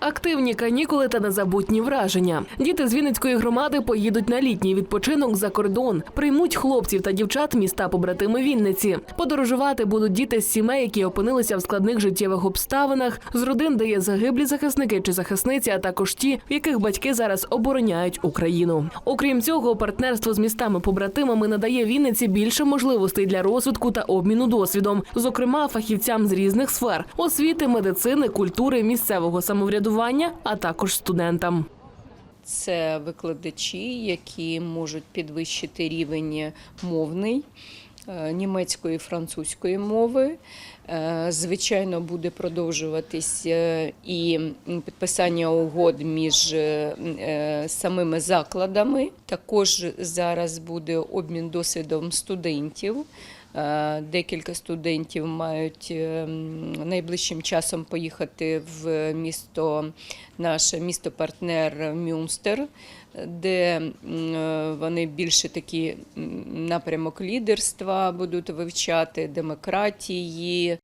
Активні канікули та незабутні враження. Діти з Вінницької громади поїдуть на літній відпочинок за кордон, приймуть хлопців та дівчат міста побратими Вінниці. Подорожувати будуть діти з сімей, які опинилися в складних життєвих обставинах, з родин, де є загиблі захисники чи захисниці, а також ті, в яких батьки зараз обороняють Україну. Окрім цього, партнерство з містами побратимами надає Вінниці більше можливостей для розвитку та обміну досвідом, зокрема фахівцям з різних сфер освіти, медицини, культури, місцевого самоврядування, а також студентам. Це викладачі, які можуть підвищити рівень мовний е, німецької і французької мови. Е, Звичайно, буде продовжуватись е, і підписання угод між самими закладами. Також зараз буде обмін досвідом студентів. Е, Декілька студентів мають е, найближчим часом поїхати в місто, наше місто-партнер Мюнстер, де е, вони більше такі напрямок лідерства будуть вивчати, демократії.